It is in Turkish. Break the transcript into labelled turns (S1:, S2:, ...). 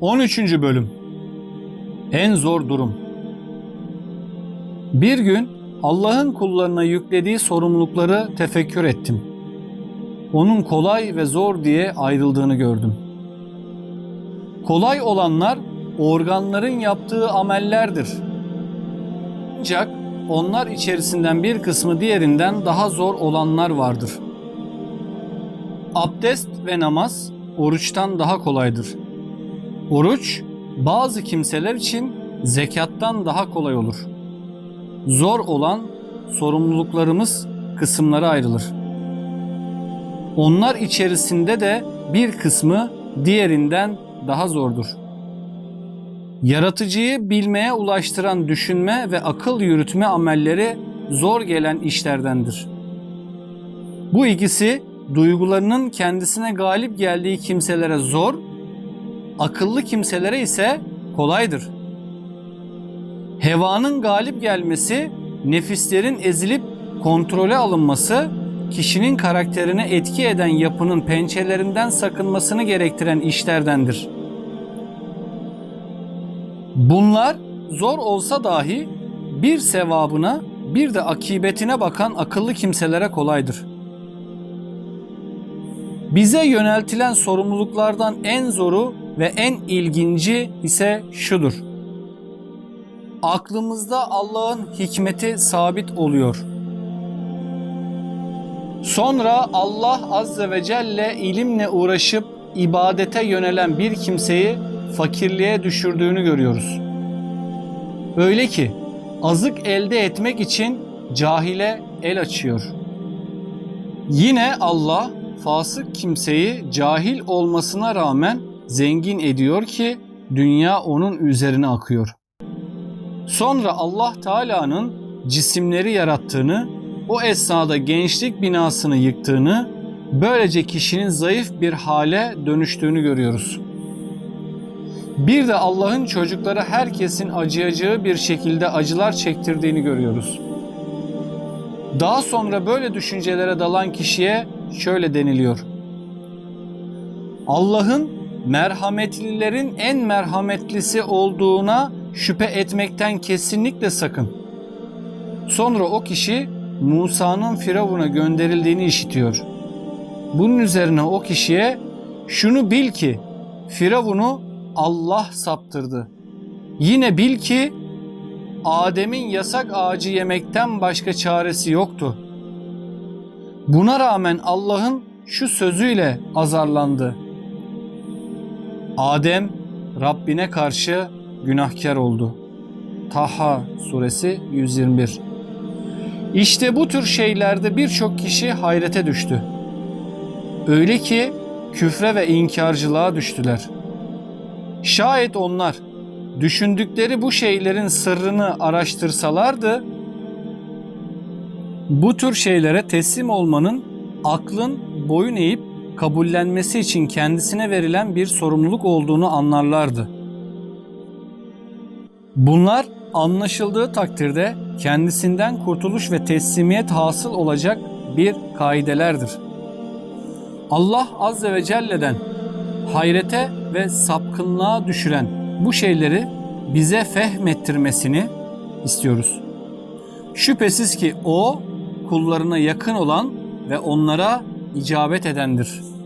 S1: 13. Bölüm En zor durum Bir gün Allah'ın kullarına yüklediği sorumlulukları tefekkür ettim. Onun kolay ve zor diye ayrıldığını gördüm. Kolay olanlar organların yaptığı amellerdir. Ancak onlar içerisinden bir kısmı diğerinden daha zor olanlar vardır. Abdest ve namaz oruçtan daha kolaydır. Oruç bazı kimseler için zekattan daha kolay olur. Zor olan sorumluluklarımız kısımlara ayrılır. Onlar içerisinde de bir kısmı diğerinden daha zordur. Yaratıcıyı bilmeye ulaştıran düşünme ve akıl yürütme amelleri zor gelen işlerdendir. Bu ikisi duygularının kendisine galip geldiği kimselere zor, akıllı kimselere ise kolaydır. Hevanın galip gelmesi, nefislerin ezilip kontrole alınması, kişinin karakterine etki eden yapının pençelerinden sakınmasını gerektiren işlerdendir. Bunlar zor olsa dahi bir sevabına bir de akibetine bakan akıllı kimselere kolaydır. Bize yöneltilen sorumluluklardan en zoru ve en ilginci ise şudur. Aklımızda Allah'ın hikmeti sabit oluyor. Sonra Allah azze ve celle ilimle uğraşıp ibadete yönelen bir kimseyi fakirliğe düşürdüğünü görüyoruz. Öyle ki azık elde etmek için cahile el açıyor. Yine Allah fasık kimseyi cahil olmasına rağmen zengin ediyor ki dünya onun üzerine akıyor. Sonra Allah Teala'nın cisimleri yarattığını, o esnada gençlik binasını yıktığını, böylece kişinin zayıf bir hale dönüştüğünü görüyoruz. Bir de Allah'ın çocuklara herkesin acıyacağı bir şekilde acılar çektirdiğini görüyoruz. Daha sonra böyle düşüncelere dalan kişiye şöyle deniliyor. Allah'ın merhametlilerin en merhametlisi olduğuna şüphe etmekten kesinlikle sakın. Sonra o kişi Musa'nın Firavun'a gönderildiğini işitiyor. Bunun üzerine o kişiye şunu bil ki Firavun'u Allah saptırdı. Yine bil ki Adem'in yasak ağacı yemekten başka çaresi yoktu. Buna rağmen Allah'ın şu sözüyle azarlandı. Adem Rabbine karşı günahkar oldu. Taha suresi 121 İşte bu tür şeylerde birçok kişi hayrete düştü. Öyle ki küfre ve inkarcılığa düştüler. Şayet onlar düşündükleri bu şeylerin sırrını araştırsalardı, bu tür şeylere teslim olmanın aklın boyun eğip kabullenmesi için kendisine verilen bir sorumluluk olduğunu anlarlardı. Bunlar anlaşıldığı takdirde kendisinden kurtuluş ve teslimiyet hasıl olacak bir kaidelerdir. Allah Azze ve Celle'den hayrete ve sapkınlığa düşüren bu şeyleri bize fehmettirmesini istiyoruz. Şüphesiz ki o kullarına yakın olan ve onlara icabet edendir.''